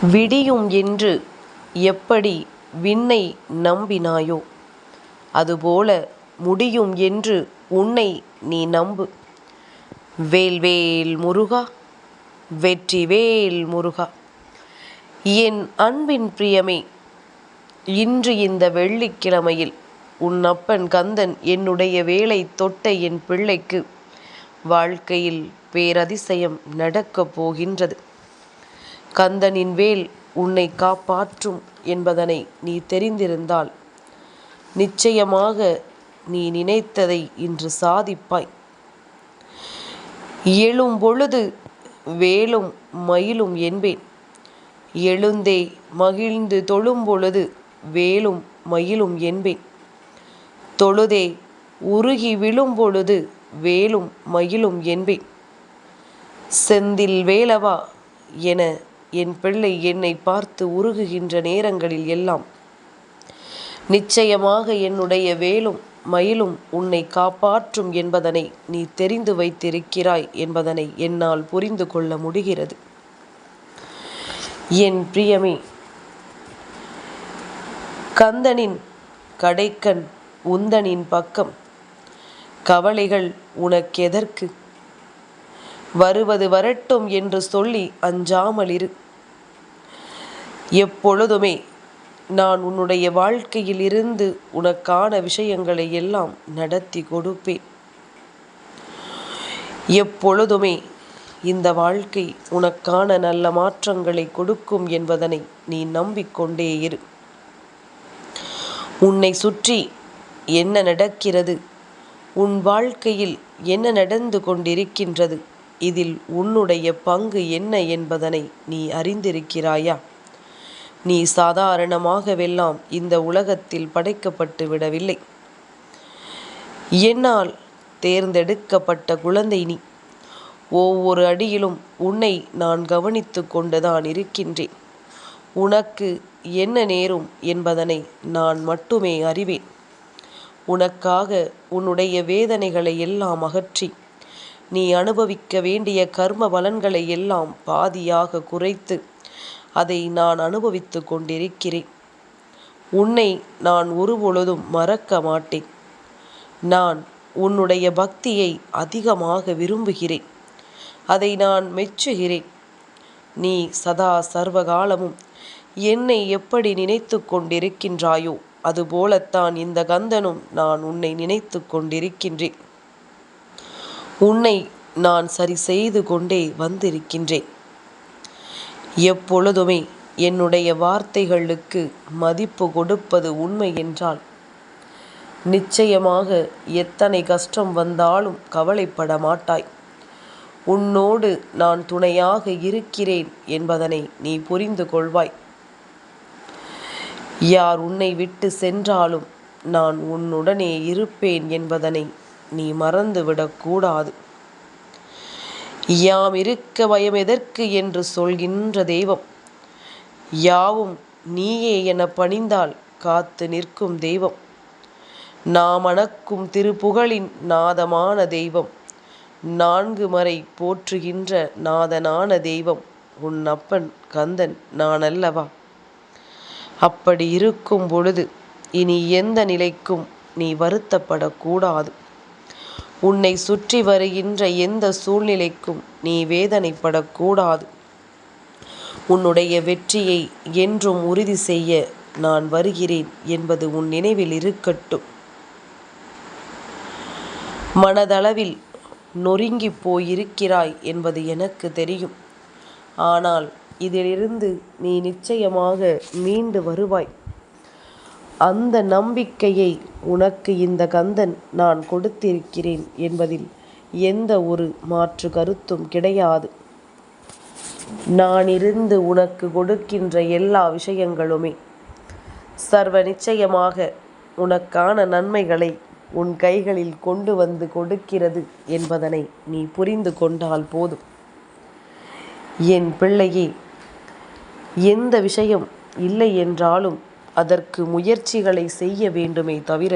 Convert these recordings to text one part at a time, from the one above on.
விடியும் என்று எப்படி விண்ணை நம்பினாயோ அதுபோல முடியும் என்று உன்னை நீ நம்பு. வேல்வேல் முருகா வெற்றிவேல் முருகா என் அன்பின் பிரியமே இன்று இந்த வெள்ளிக்கிழமையில் உன் அப்பன் கந்தன் என்னுடைய வேலை தொட்ட என் பிள்ளைக்கு வாழ்க்கையில் பேரதிசயம் நடக்கப் போகின்றது. கந்தனின் வேல் உன்னை காப்பாற்றும் என்பதனை நீ தெரிந்திருந்தால் நிச்சயமாக நீ நினைத்ததை இன்று சாதிப்பாய். எழும் பொழுது வேலும் மயிலும் என்பேன். எழுந்தே மகிழ்ந்து தொழும் பொழுது வேலும் மயிலும் என்பேன். தொழுதே உருகி விழும் பொழுது வேலும் மயிலும் என்பேன். செந்தில் வேலவா என என் பிள்ளை என்னை பார்த்து உருகுகின்ற நேரங்களில் எல்லாம். நிச்சயமாக என்னுடைய வேலும் மயிலும் உன்னை காப்பாற்றும் என்பதனை நீ தெரிந்து வைத்திருக்கிறாய் என்பதனை என்னால் புரிந்து கொள்ள முடிகிறது. என் பிரியமே கந்தனின் கடைக்கண் உந்தனின் பக்கம். கவலைகள் உனக்கெதற்கு? வருவது வரட்டும் என்று சொல்லி அஞ்சாமல் இரு. எப்பொழுதுமே நான் உன்னுடைய வாழ்க்கையில் இருந்து உனக்கான விஷயங்களை எல்லாம் நடத்தி கொடுப்பேன். எப்பொழுதுமே இந்த வாழ்க்கை உனக்கான நல்ல மாற்றங்களை கொடுக்கும் என்பதனை நீ நம்பிக்கொண்டே இரு. உன்னை சுற்றி என்ன நடக்கிறது? உன் வாழ்க்கையில் என்ன நடந்து கொண்டிருக்கின்றது? இதில் உன்னுடைய பங்கு என்ன என்பதனை நீ அறிந்திருக்கிறாயா? நீ சாதாரணமாகவெல்லாம் இந்த உலகத்தில் படைக்கப்பட்டு விடவில்லை. என்னால் தேர்ந்தெடுக்கப்பட்ட குழந்தை நீ. ஒவ்வொரு அடியிலும் உன்னை நான் கவனித்து கொண்டுதான் இருக்கின்றேன். உனக்கு என்ன நேரும் என்பதனை நான் மட்டுமே அறிவேன். உனக்காக உன்னுடைய வேதனைகளை எல்லாம் அகற்றி நீ அனுபவிக்க வேண்டிய கர்ம பலன்களை எல்லாம் பாதியாக குறைத்து அதை நான் அனுபவித்து கொண்டிருக்கிறேன். உன்னை நான் ஒருபொழுதும் மறக்க மாட்டேன். நான் உன்னுடைய பக்தியை அதிகமாக விரும்புகிறேன். அதை நான் மெச்சுகிறேன். நீ சதா சர்வகாலமும் என்னை எப்படி நினைத்து கொண்டிருக்கின்றாயோ அதுபோலத்தான் இந்த கந்தனும் நான் உன்னை நினைத்து கொண்டிருக்கின்றேன். உன்னை நான் சரி செய்து கொண்டே வந்திருக்கின்றேன். எப்பொழுதுமே என்னுடைய வார்த்தைகளுக்கு மதிப்பு கொடுப்பது உண்மை என்றால் நிச்சயமாக எத்தனை கஷ்டம் வந்தாலும் கவலைப்பட மாட்டாய். உன்னோடு நான் துணையாக இருக்கிறேன் என்பதனை நீ புரிந்து கொள்வாய். யார் உன்னை விட்டு சென்றாலும் நான் உன்னுடனே இருப்பேன் என்பதனை நீ மறந்துவிடக்கூடாது யாம் இருக்க பயம் எதற்கு என்று சொல்கின்ற தெய்வம். யாவும் நீயே என பணிந்தால் காத்து நிற்கும் தெய்வம். நாம் அணக்கும் திருப்புகழின் நாதமான தெய்வம். நான்கு மறை போற்றுகின்ற நாதனான தெய்வம். உன் அப்பன் கந்தன் நான் அல்லவா அப்படி இருக்கும் பொழுது இனி எந்த நிலைக்கும் நீ வருத்தப்படக்கூடாது. உன்னை சுற்றி வருகின்ற எந்த சூழ்நிலைக்கும் நீ வேதனைப்படக்கூடாது. உன்னுடைய வெற்றியை என்றும் உறுதி செய்ய நான் வருகிறேன் என்பது உன் நினைவில் இருக்கட்டும். மனதளவில் நொறுங்கி போயிருக்கிறாய் என்பது எனக்கு தெரியும். ஆனால் இதிலிருந்து நீ நிச்சயமாக மீண்டு வருவாய். அந்த நம்பிக்கையை உனக்கு இந்த கந்தன் நான் கொடுத்திருக்கிறேன் என்பதில் எந்த ஒரு மாற்று கருத்தும் கிடையாது. நான் இருந்து உனக்கு கொடுக்கின்ற எல்லா விஷயங்களுமே சர்வ நிச்சயமாக உனக்கான நன்மைகளை உன் கைகளில் கொண்டு வந்து கொடுக்கிறது என்பதனை நீ புரிந்து கொண்டால் போதும். என் பிள்ளையே எந்த விஷயம் இல்லை என்றாலும் அதற்கு முயற்சிகளை செய்ய வேண்டுமே தவிர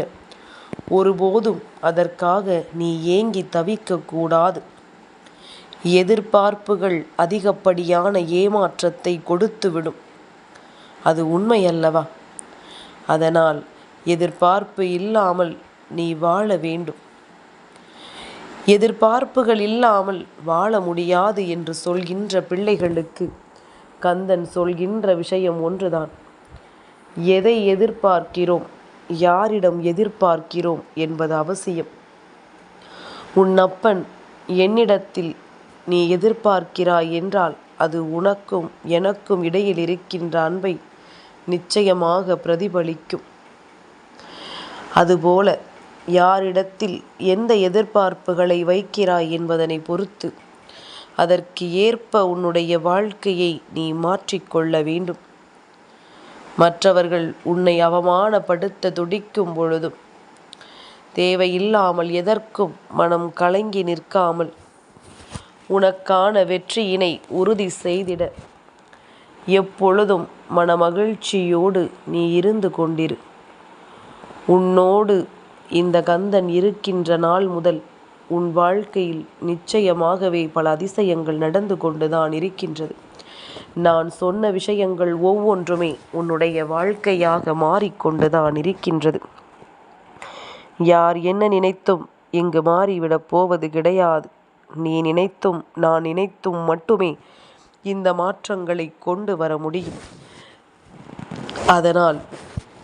ஒருபோதும் அதற்காக நீ ஏங்கி தவிக்கக்கூடாது. எதிர்பார்ப்புகள் அதிகப்படியான ஏமாற்றத்தை கொடுத்துவிடும். அது உண்மையல்லவா? அதனால் எதிர்பார்ப்பு இல்லாமல் நீ வாழ வேண்டும். எதிர்பார்ப்புகள் இல்லாமல் வாழ முடியாது என்று சொல்கின்ற பிள்ளைகளுக்கு கந்தன் சொல்கின்ற விஷயம் ஒன்றுதான். எதை எதிர்பார்க்கிறோம்? யாரிடம் எதிர்பார்க்கிறோம் என்பது அவசியம். உன் அப்பன் என்னிடத்தில் நீ எதிர்பார்க்கிறாய் என்றால் அது உனக்கும் எனக்கும் இடையில் இருக்கின்ற அன்பை நிச்சயமாக பிரதிபலிக்கும். அதுபோல யாரிடத்தில் எந்த எதிர்பார்ப்புகளை வைக்கிறாய் என்பதனை பொறுத்து அதற்கு ஏற்ப உன்னுடைய வாழ்க்கையை நீ மாற்றிக்கொள்ள வேண்டும். மற்றவர்கள் உன்னை அவமானப்படுத்த துடிக்கும் பொழுதும் தேவையில்லாமல் எதற்கும் மனம் கலங்கி நிற்காமல் உனக்கான வெற்றியினை உறுதி செய்திட. எப்பொழுதும் மனமகிழ்ச்சியோடு நீ இருந்து கொண்டிரு. உன்னோடு இந்த கந்தன் இருக்கின்ற நாள் முதல் உன் வாழ்க்கையில் நிச்சயமாகவே பல அதிசயங்கள் நடந்து கொண்டுதான் இருக்கின்றது. நான் சொன்ன விஷயங்கள் ஒவ்வொன்றுமே உன்னுடைய வாழ்க்கையாக மாறிக்கொண்டுதான் இருக்கின்றது. யார் என்ன நினைத்தும் இங்கு மாறிவிடப் போவது கிடையாது. நீ நினைத்தும் நான் நினைத்தும் மட்டுமே இந்த மாற்றங்களை கொண்டு வர முடியும். அதனால்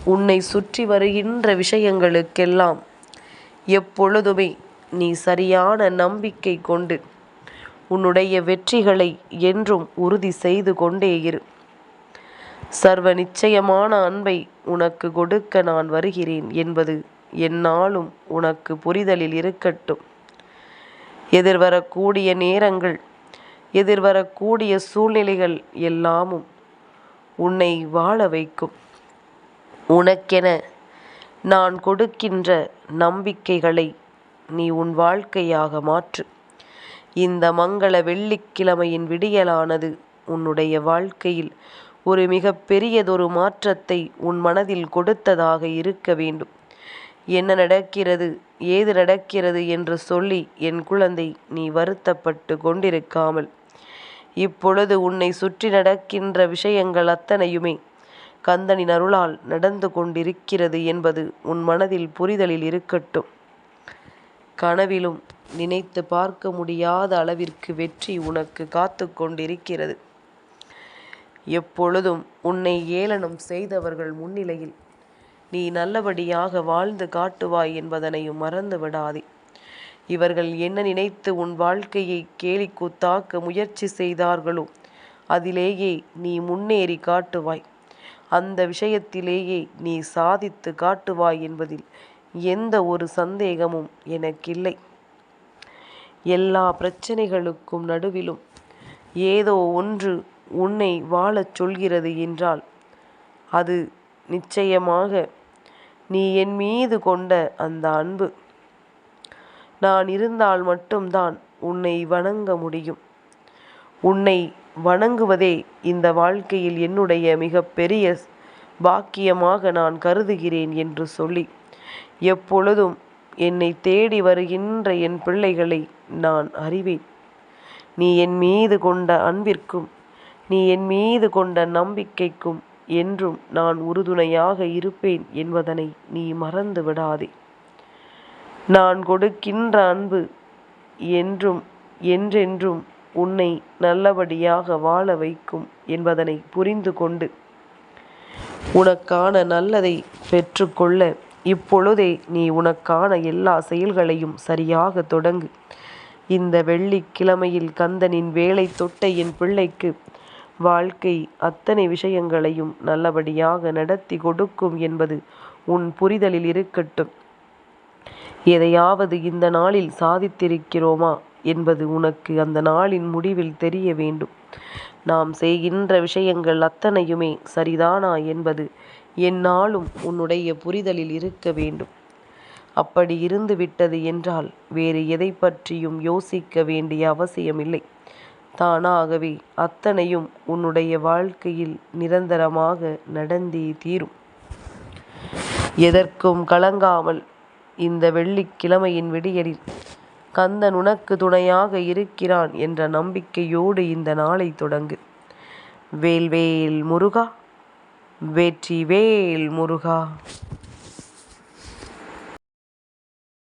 உன்னை சுற்றி வருகின்ற விஷயங்களுக்கெல்லாம் எப்பொழுதுமே நீ சரியான நம்பிக்கை கொண்டு உன்னுடைய வெற்றிகளை என்றும் உறுதி செய்து கொண்டே இரு. சர்வ நிச்சயமான அன்பை உனக்கு கொடுக்க நான் வருகிறேன் என்பது என்னாலும் உனக்கு புரிதலில் இருக்கட்டும். எதிர்வரக்கூடிய நேரங்கள் எதிர்வரக்கூடிய சூழ்நிலைகள் எல்லாமும் உன்னை வாழ வைக்கும். உனக்கென நான் கொடுக்கின்ற நம்பிக்கைகளை நீ உன் வாழ்க்கையாக மாற்று. இந்த மங்கள வெள்ளிக்கிழமையின் விடியலானது உன்னுடைய வாழ்க்கையில் ஒரு மிக பெரியதொரு மாற்றத்தை உன் மனதில் கொடுத்ததாக இருக்க வேண்டும். என்ன நடக்கிறது ஏது நடக்கிறது என்று சொல்லி என் குழந்தை நீ வருத்தப்பட்டு கொண்டிருக்காமல் இப்பொழுது உன்னை சுற்றி நடக்கின்ற விஷயங்கள் அத்தனையுமே கந்தனின் அருளால் நடந்து கொண்டிருக்கிறது என்பது உன் மனதில் புரிதலில் இருக்கட்டும். கனவிலும் நினைத்து பார்க்க முடியாத அளவிற்கு வெற்றி உனக்கு காத்து கொண்டிருக்கிறது எப்பொழுதும் உன்னை ஏளனம் செய்தவர்கள் முன்னிலையில் நீ நல்லபடியாக வாழ்ந்து காட்டுவாய் என்பதனையும் மறந்து விடாதே இவர்கள் என்ன நினைத்து உன் வாழ்க்கையை கேலிக்கூத்தாக்க முயற்சி செய்தார்களோ அதிலேயே நீ முன்னேறி காட்டுவாய். அந்த விஷயத்திலேயே நீ சாதித்து காட்டுவாய் என்பதில் எந்த ஒரு சந்தேகமும் எனக்கில்லை. எல்லா பிரச்சனைகளுக்கும் நடுவிலும் ஏதோ ஒன்று உன்னை வாழச் சொல்கிறது என்றால் அது நிச்சயமாக நீ என் மீது கொண்ட அந்த அன்பு. நான் இருந்தால் மட்டும்தான் உன்னை வணங்க முடியும். உன்னை வணங்குவதே இந்த வாழ்க்கையில் என்னுடைய மிக பெரிய பாக்கியமாக நான் கருதுகிறேன் என்று சொல்லி எப்பொழுதும் என்னை தேடி வருகின்ற என் பிள்ளைகளை நான் அறிவேன். நீ என் மீது கொண்ட அன்பிற்கும் நீ என் மீது கொண்ட நம்பிக்கைக்கும் என்றும் நான் உறுதுணையாக இருப்பேன் என்பதனை நீ மறந்து விடாதே. நான் கொடுக்கின்ற அன்பு என்றும் என்றென்றும் உன்னை நல்லபடியாக வாழ வைக்கும் என்பதனை புரிந்து கொண்டு உனக்கான நல்லதை பெற்றுக்கொள்ள இப்பொழுதே நீ உனக்கான எல்லா செயல்களையும் சரியாக தொடங்கு. இந்த வெள்ளிக்கிழமையில் கந்தனின் வேலை தொட்ட என் பிள்ளைக்கு வாழ்க்கை அத்தனை விஷயங்களையும் நல்லபடியாக நடத்தி கொடுக்கும் என்பது உன் புரிதலில் இருக்கட்டும். எதையாவது இந்த நாளில் சாதித்திருக்கிறோமா என்பது உனக்கு அந்த நாளின் முடிவில் தெரிய வேண்டும். நாம் செய்கின்ற விஷயங்கள் அத்தனையுமே சரிதானா என்பது எந்நாளும் உன்னுடைய புரிதலில் இருக்க வேண்டும். அப்படி இருந்து விட்டது என்றால் வேறு எதை பற்றியும் யோசிக்க வேண்டிய அவசியமில்லை. தானாகவே அத்தனையும் உன்னுடைய வாழ்க்கையில் நிரந்தரமாக நடந்தே தீரும். எதற்கும் கலங்காமல் இந்த வெள்ளிக்கிழமையின் விடியலில் கந்தன் உனக்கு துணையாக இருக்கிறான் என்ற நம்பிக்கையோடு இந்த நாளை தொடங்கு. வேல்வேல் முருகா. வெற்றிவேல் முருகா.